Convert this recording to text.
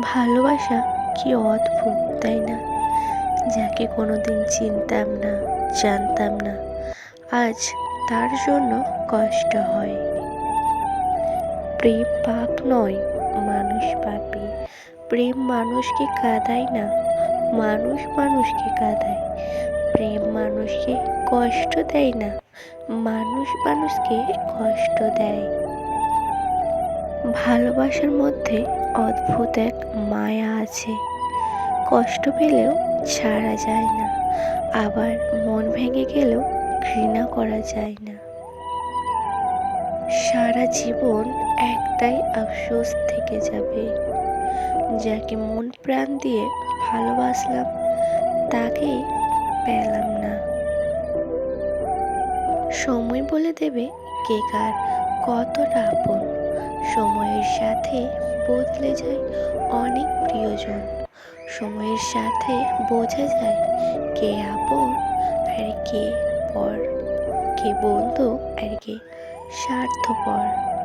ভালোবাসা কি অদ্ভুত, তাই না? যাকে কোনোদিন চিনতাম না, জানতাম না, আজ তার জন্য কষ্ট হয়। প্রেম পাপ নয়, মানুষ পাপি। প্রেম মানুষকে কাঁদায় না, মানুষ মানুষকে কাঁদায়। প্রেম মানুষকে কষ্ট দেয় না, মানুষ মানুষকে কষ্ট দেয়। ভালোবাসার মধ্যে অদ্ভুত এক মায়া আছে। কষ্ট পেলেও ছাড়া যায় না। আবার মন ভেঙে গেলেও ঘৃণা করা যায় না। সারা জীবন একটাই আফসোস থেকে যাবে। যাকে মন প্রাণ দিয়ে ভালোবাসলাম তাকেই পেলাম না। সময় বলে দেবে কে কার, কতটা আপন। সময়ের সাথে বদলে যায় অনেক প্রিয়জন। সময়ের সাথে বোঝা যায় কে আপন আর কে পর, কে বন্ধু আর কে স্বার্থপর।